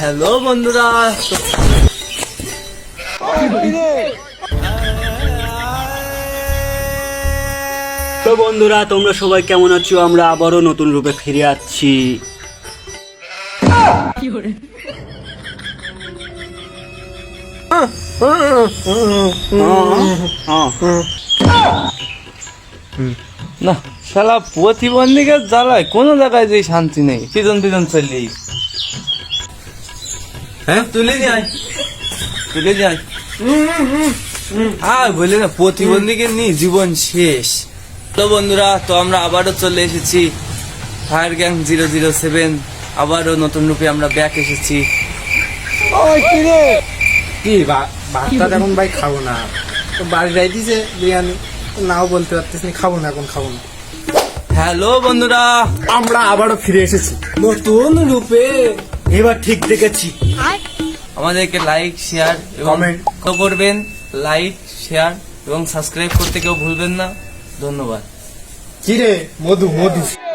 Hello বন্ধুরা তো- বন্ধুরা তোমরা সবাই কেমন আছো? আমরা আবারও নতুন রূপে ফিরে আসছি না শালা প্রতিবন্ধীকে জ্বালায় কোনো জায়গায় যে শান্তি নেই। পিজন পিজন চললেই। হ্যাঁ? তুলে যাই তুলে যাই আর বলি না প্রতিবন্ধীকে নিয়ে জীবন শেষ। তো বন্ধুরা তো আমরা আবারও চলে এসেছি fire gang zero zero seven. আবারও নতুন রূপে আমরা ব্যাক এসেছি। কি ভাতটা এখন ভাই খাব না। তো বাড়ি যাই দিছে বিরিয়ানি। নাও বলতে পারতেছি খাব না এখন খাব না। হ্যালো বন্ধুরা। আমরা আবারও ফিরে এসেছি। নতুন রূপে। এবার ঠিক দেখেছি। আমাদেরকে লাইক শেয়ার এবং Comment. করবেন। লাইক শেয়ার এবং সাবস্ক্রাইব করতে কেউ ভুলবেন না। ধন্যবাদ। কি রে মধু মধু।